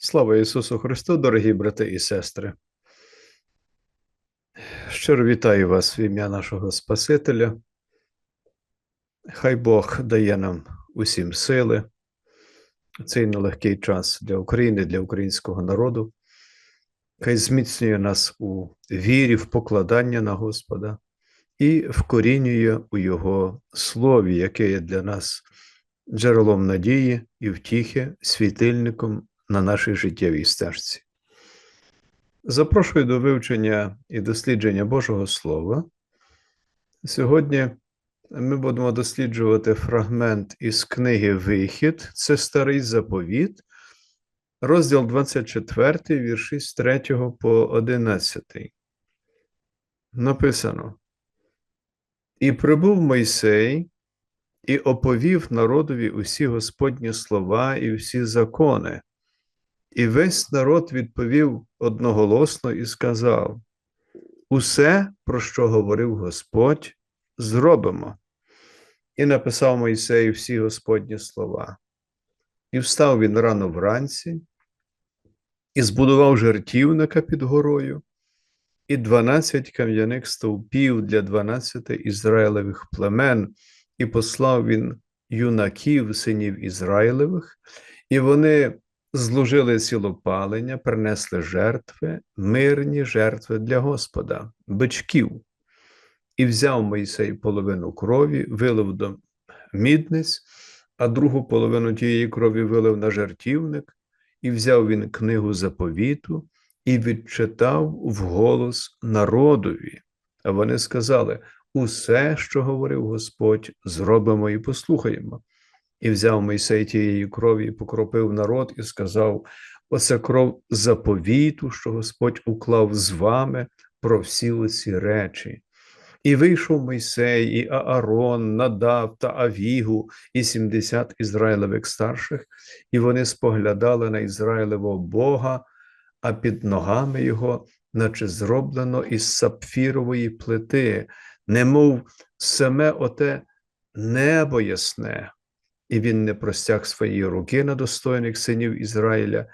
Слава Ісусу Христу, дорогі брати і сестри. Щиро вітаю вас в ім'я нашого Спасителя. Хай Бог дає нам усім сили. Цей нелегкий час для України, для українського народу. Хай зміцнює нас у вірі, в покладання на Господа і вкорінює у Його слові, яке є для нас джерелом надії і втіхи, світильником на нашій життєвій стежці. Запрошую до вивчення і дослідження Божого Слова. Сьогодні ми будемо досліджувати фрагмент із книги Вихід, це Старий Заповіт, розділ 24, вірші з 3 по 11. Написано: І прибув Мойсей, і оповів народові усі Господні слова і всі закони. І весь народ відповів одноголосно і сказав: Усе, про що говорив Господь, зробимо. І написав Мойсей всі Господні слова. І встав він рано вранці, і збудував жертівника під горою, і дванадцять кам'яних стовпів для дванадцяти Ізраїлевих племен, і послав він юнаків, синів Ізраїлевих, і вони зложили цілопалення, принесли жертви, мирні жертви для Господа, бичків. І взяв Мойсей половину крові, вилив до мідниць, а другу половину тієї крові вилив на жертівник, і взяв він книгу заповіту і відчитав вголос народові. А вони сказали: усе, що говорив Господь, зробимо і послухаємо. І взяв Мойсей тієї крові, і покропив народ, і сказав: Оце кров заповіту, що Господь уклав з вами про всі оці речі. І вийшов Мойсей, і Аарон, Надав та Авігу, і сімдесят Ізраїлевих старших, і вони споглядали на Ізраїлевого Бога, а під ногами його, наче зроблено із сапфірової плити, немов саме оте небо ясне і він не простяг своєї руки на достойних синів Ізраїля,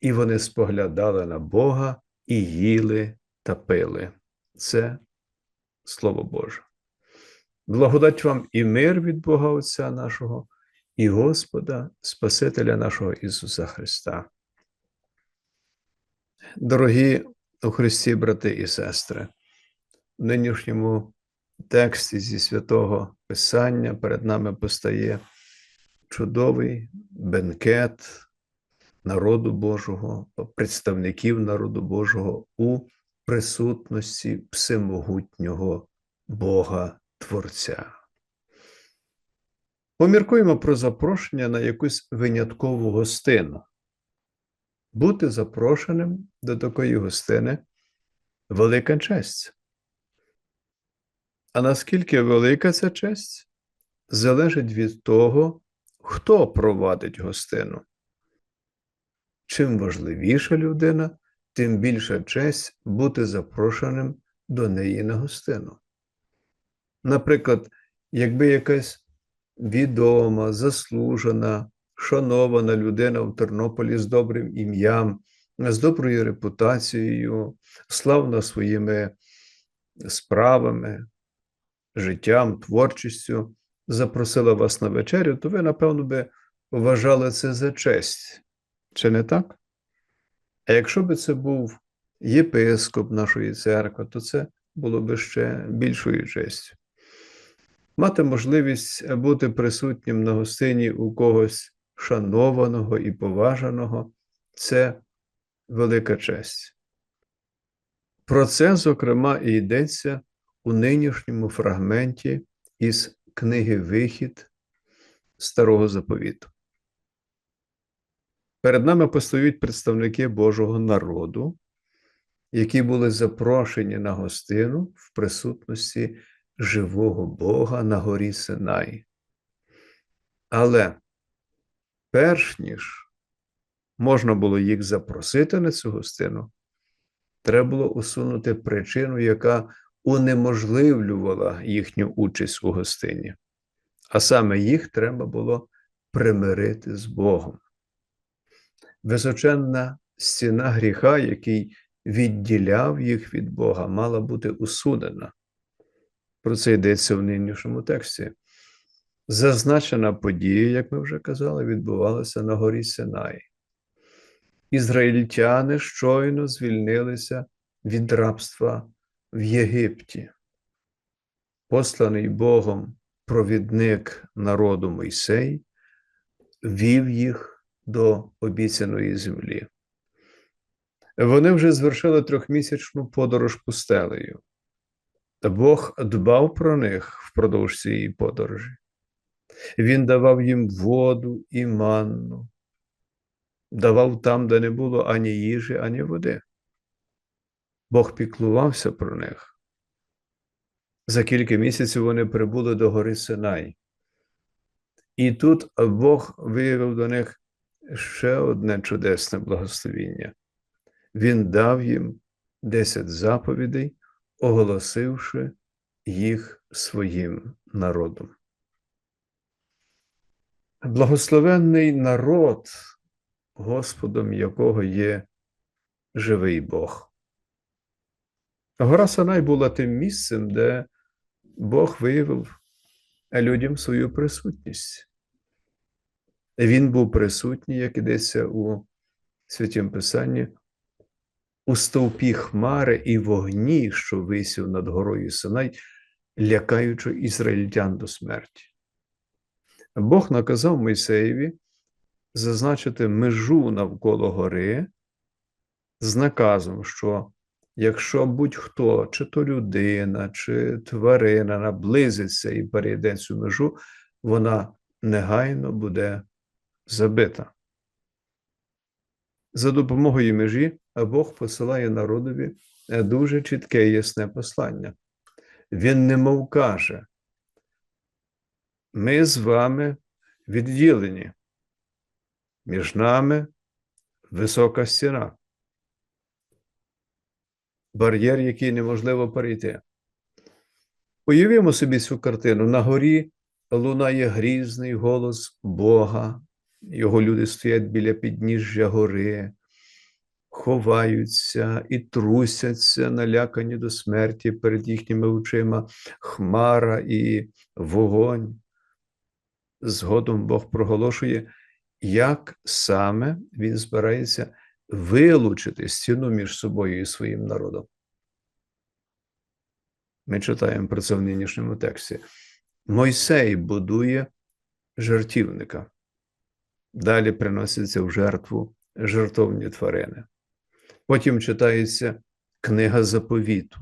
і вони споглядали на Бога і їли та пили. Це Слово Боже. Благодать вам і мир від Бога Отця нашого, і Господа, Спасителя нашого Ісуса Христа. Дорогі у Христі, брати і сестри, в нинішньому тексті зі святого Писання перед нами постає чудовий бенкет народу Божого, представників народу Божого у присутності всемогутнього Бога Творця. Поміркуємо про запрошення на якусь виняткову гостину. Бути запрошеним до такої гостини велика честь. А наскільки велика ця честь, залежить від того, хто провадить гостину. Чим важливіша людина, тим більша честь бути запрошеним до неї на гостину. Наприклад, якби якась відома, заслужена, шанована людина в Тернополі з добрим ім'ям, з доброю репутацією, славна своїми справами, життям, творчістю, запросила вас на вечерю, то ви, напевно, би вважали це за честь. Чи не так? А якщо би це був єпископ нашої церкви, то це було би ще більшою честю. Мати можливість бути присутнім на гостині у когось шанованого і поважаного це велика честь. Про це, зокрема, і йдеться у нинішньому фрагменті із книги Вихід Старого Заповіту. Перед нами постають представники Божого народу, які були запрошені на гостину в присутності живого Бога на горі Синай. Але перш ніж можна було їх запросити на цю гостину, треба було усунути причину, яка унеможливлювала їхню участь у гостині. А саме їх треба було примирити з Богом. Височенна стіна гріха, який відділяв їх від Бога, мала бути усунена. Про це йдеться в нинішньому тексті. Зазначена подія, як ми вже казали, відбувалася на горі Синай. Ізраїльтяни щойно звільнилися від рабства в Єгипті. Посланий Богом провідник народу Мойсей вів їх до обіцяної землі. Вони вже звершили трьохмісячну подорож пустелею. Бог дбав про них впродовж цієї подорожі. Він давав їм воду і манну, давав там, де не було ані їжі, ані води. Бог піклувався про них. За кілька місяців вони прибули до гори Синай. І тут Бог виявив до них ще одне чудесне благословіння. Він дав їм десять заповідей, оголосивши їх своїм народом. Благословенний народ, Господом якого є живий Бог. Гора Санай була тим місцем, де Бог виявив людям свою присутність. Він був присутній, як ідеться у Святім Писанні, у стовпі хмари і вогні, що висів над горою Синай, лякаючи ізраїльтян до смерті. Бог наказав Мойсеєві зазначити межу навколо гори з наказом, що якщо будь-хто, чи то людина, чи тварина наблизиться і перейде цю межу, вона негайно буде забита. За допомогою межі Бог посилає народові дуже чітке і ясне послання. Він немов каже, ми з вами відділені, між нами висока стіна, бар'єр, який неможливо перейти. Уявімо собі цю картину. На горі лунає грізний голос Бога, його люди стоять біля підніжжя гори, ховаються і трусяться, налякані до смерті перед їхніми очима хмара і вогонь. Згодом Бог проголошує, як саме він збирається вилучити стіну між собою і своїм народом. Ми читаємо про це в нинішньому тексті. Мойсей будує жертівника. Далі приносяться в жертву жертовні тварини. Потім читається книга заповіту.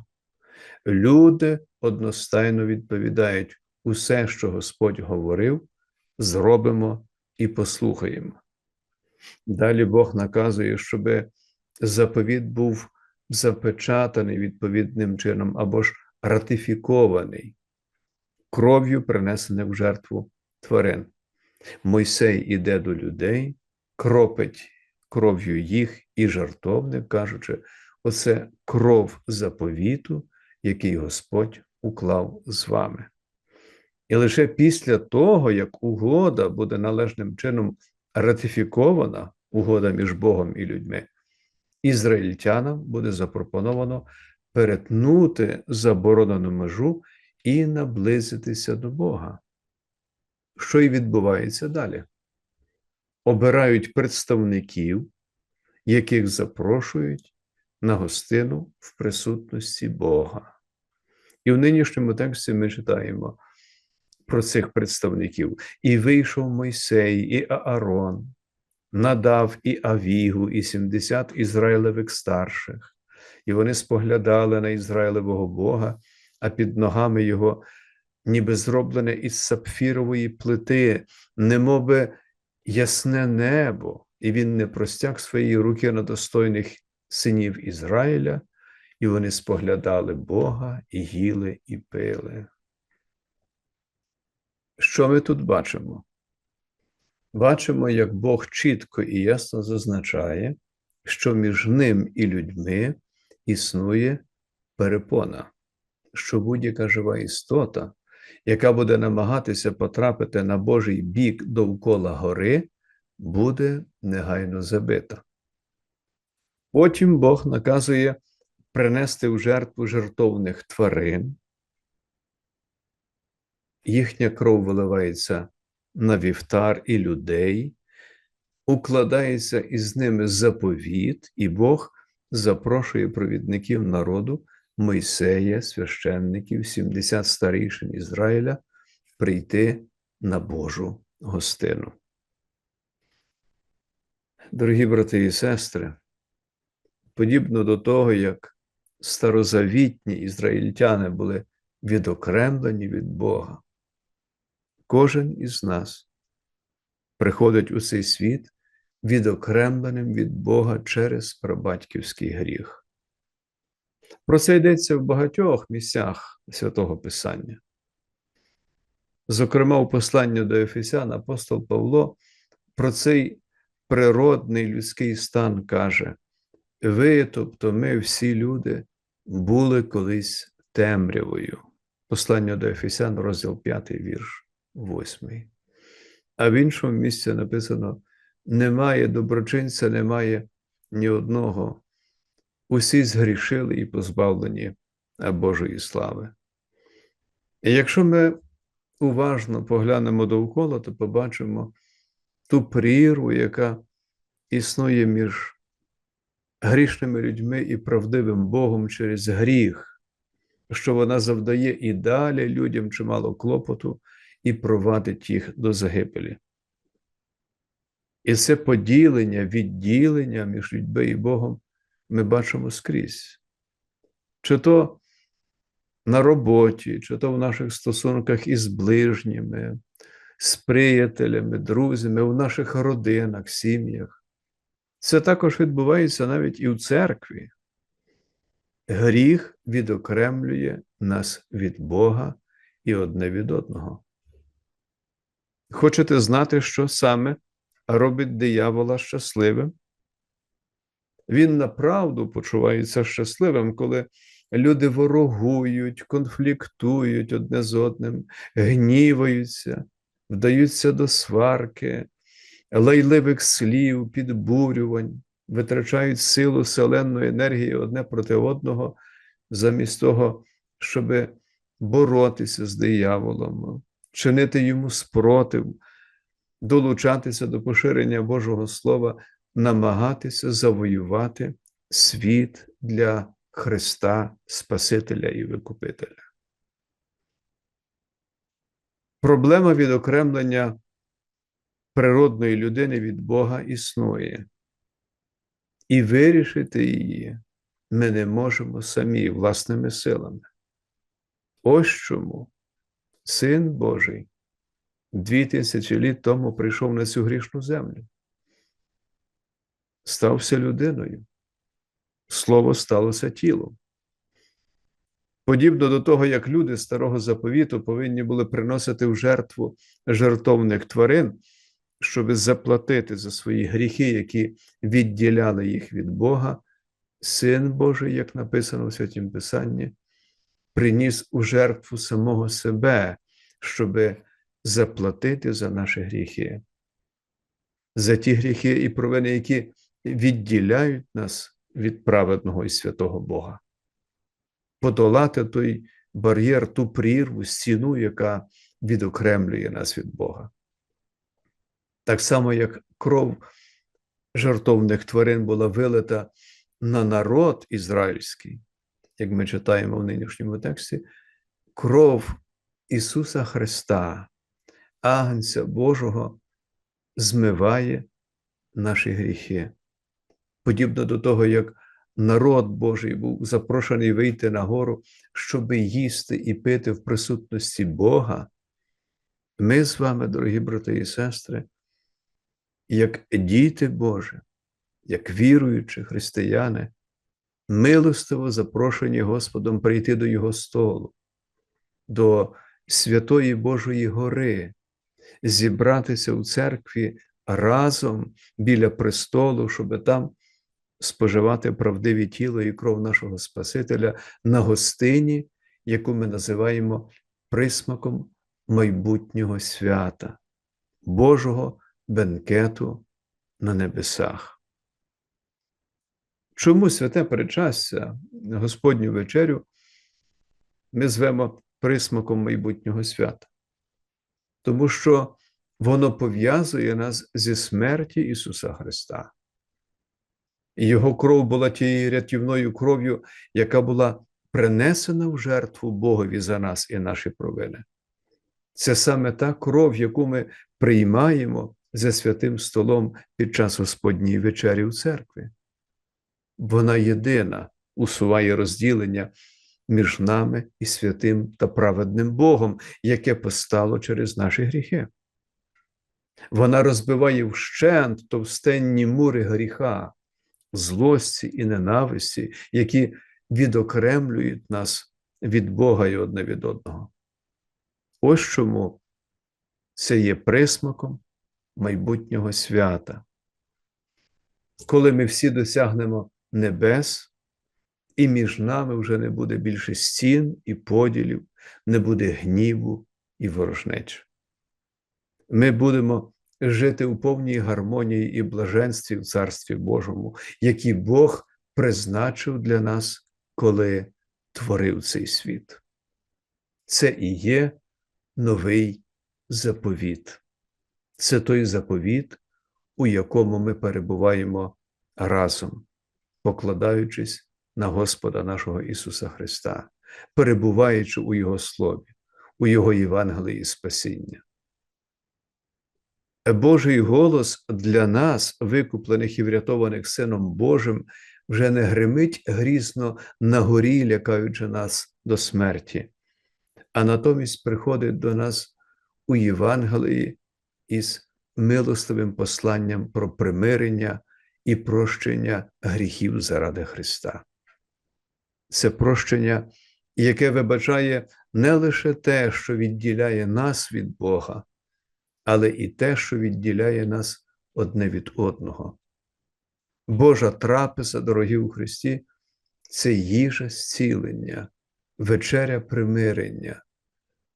Люди одностайно відповідають: усе, що Господь говорив, зробимо і послухаємо. Далі Бог наказує, щоб заповіт був запечатаний відповідним чином або ж ратифікований, кров'ю принесене в жертву тварин. Мойсей іде до людей, кропить кров'ю їх і жартовник, кажучи, оце кров заповіту, який Господь уклав з вами. І лише після того, як угода буде належним чином ратифікована, угода між Богом і людьми, ізраїльтянам буде запропоновано перетнути заборонену межу і наблизитися до Бога. Що й відбувається далі? Обирають представників, яких запрошують на гостину в присутності Бога. І в нинішньому тексті ми читаємо про цих представників. І вийшов Мойсей, і Аарон, надав і Авігу, і 70 ізраїлевих старших, і вони споглядали на Ізраїлевого Бога, а під ногами його, ніби зроблене із сапфірової плити, немоби ясне небо, і він не простяг своєї руки на достойних синів Ізраїля, і вони споглядали Бога і їли, і пили. Що ми тут бачимо? Бачимо, як Бог чітко і ясно зазначає, що між ним і людьми існує перепона, що будь-яка жива істота, яка буде намагатися потрапити на Божий бік довкола гори, буде негайно забита. Потім Бог наказує принести в жертву жертовних тварин. Їхня кров виливається на вівтар і людей, укладається із ними заповіт, і Бог запрошує провідників народу Мойсея, священників, 70 старейшин Ізраїля прийти на Божу гостину. Дорогі брати і сестри, подібно до того, як старозавітні ізраїльтяни були відокремлені від Бога, кожен із нас приходить у цей світ відокремленим від Бога через прабатьківський гріх. Про це йдеться в багатьох місцях святого Писання. Зокрема, у посланні до Ефесян апостол Павло про цей природний людський стан каже: ви, тобто ми, всі люди, були колись темрявою. Послання до Ефесян, розділ 5, вірш 8. А в іншому місці написано: немає доброчинця, немає ні одного. Усі згрішили і позбавлені Божої слави. І якщо ми уважно поглянемо довкола, то побачимо ту прірву, яка існує між грішними людьми і правдивим Богом через гріх, що вона завдає і далі людям чимало клопоту і провадить їх до загибелі. І це поділення, відділення між людьми і Богом ми бачимо скрізь. Чи то на роботі, чи то в наших стосунках із ближніми, з приятелями, друзями, в наших родинах, сім'ях. Це також відбувається навіть і в церкві. Гріх відокремлює нас від Бога і одне від одного. Хочете знати, що саме робить диявола щасливим? Він направду почувається щасливим, коли люди ворогують, конфліктують одне з одним, гніваються, вдаються до сварки, лайливих слів, підбурювань, витрачають силу селенної енергії одне проти одного, замість того, щоб боротися з дияволом, чинити йому спротив, долучатися до поширення Божого Слова, намагатися завоювати світ для Христа Спасителя і Викупителя. Проблема відокремлення природної людини від Бога існує, і вирішити її ми не можемо самі власними силами. Ось чому Син Божий дві тисячі літ тому прийшов на цю грішну землю, стався людиною. Слово сталося тілом. Подібно до того, як люди старого заповіту повинні були приносити в жертву жертовних тварин, щоб заплатити за свої гріхи, які відділяли їх від Бога, Син Божий, як написано в Святім Писанні, приніс у жертву самого себе, щоб заплатити за наші гріхи, за ті гріхи і провини, які відділяють нас від праведного і святого Бога, подолати той бар'єр, ту прірву, стіну, яка відокремлює нас від Бога. Так само, як кров жартовних тварин була вилита на народ ізраїльський, як ми читаємо в нинішньому тексті, кров Ісуса Христа, Агнця Божого, змиває наші гріхи. Подібно до того, як народ Божий був запрошений вийти на гору, щоб їсти і пити в присутності Бога, ми з вами, дорогі брати і сестри, як діти Божі, як віруючі християни, милостиво запрошені Господом прийти до Його столу, до Святої Божої гори, зібратися у церкві разом біля престолу, щоб там споживати правдиві тіло і кров нашого Спасителя на гостині, яку ми називаємо присмаком майбутнього свята, Божого бенкету на небесах. Чому святе передчастя, Господню вечерю, ми звемо присмаком майбутнього свята? Тому що воно пов'язує нас зі смерті Ісуса Христа. Його кров була тією рятівною кров'ю, яка була принесена в жертву Богові за нас і наші провини. Це саме та кров, яку ми приймаємо за святим столом під час Господньої вечері у церкві. Вона єдина усуває розділення між нами і святим та праведним Богом, яке постало через наші гріхи. Вона розбиває вщент товстенні мури гріха, злості і ненависті, які відокремлюють нас від Бога і одне від одного. Ось чому це є присмаком майбутнього свята. Коли ми всі досягнемо небес, і між нами вже не буде більше стін і поділів, не буде гніву і ворожнеч. Ми будемо жити у повній гармонії і блаженстві в Царстві Божому, які Бог призначив для нас, коли творив цей світ. Це і є новий заповіт. Це той заповіт, у якому ми перебуваємо разом, покладаючись на Господа нашого Ісуса Христа, перебуваючи у Його Слові, у Його Євангелії Спасіння. Божий голос для нас, викуплених і врятованих Сином Божим, вже не гримить грізно на горі, лякаючи нас до смерті, а натомість приходить до нас у Євангелії із милостивим посланням про примирення і прощення гріхів заради Христа. Це прощення, яке вибачає не лише те, що відділяє нас від Бога, але і те, що відділяє нас одне від одного. Божа трапеза, дорогі у Христі, це їжа зцілення, вечеря примирення,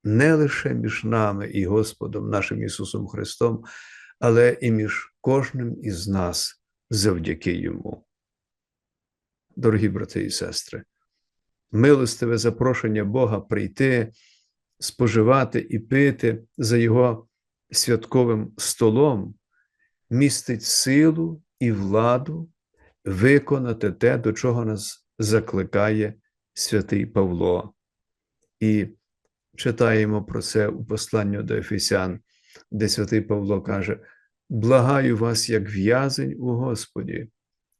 не лише між нами і Господом нашим Ісусом Христом, але і між кожним із нас завдяки Йому. Дорогі брати і сестри, милостиве запрошення Бога прийти, споживати і пити за Його святковим столом містить силу і владу виконати те, до чого нас закликає святий Павло. І читаємо про це у посланню до Ефесян, де святий Павло каже: Благаю вас, як в'язень у Господі,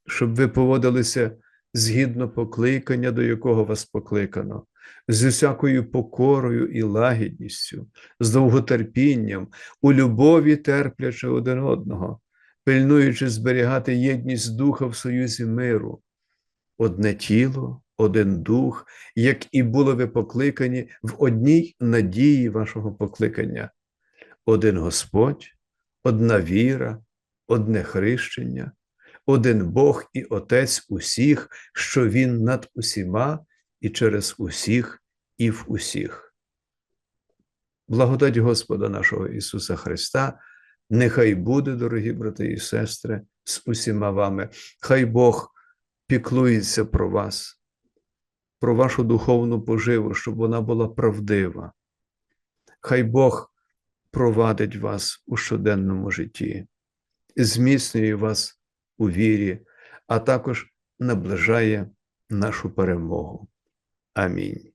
щоб ви поводилися згідно покликання, до якого вас покликано, з усякою покорою і лагідністю, з довготерпінням, у любові терплячи один одного, пильнуючи зберігати єдність духа в союзі миру, одне тіло, один дух, як і були ви покликані в одній надії вашого покликання, один Господь, одна віра, одне хрещення, один Бог і Отець усіх, що Він над усіма і через усіх і в усіх. Благодать Господа нашого Ісуса Христа, нехай буде, дорогі брати і сестри, з усіма вами. Хай Бог піклується про вас, про вашу духовну поживу, щоб вона була правдива. Хай Бог провадить вас у щоденному житті, зміцнює вас у вірі, а також наближає нашу перемогу. Амінь.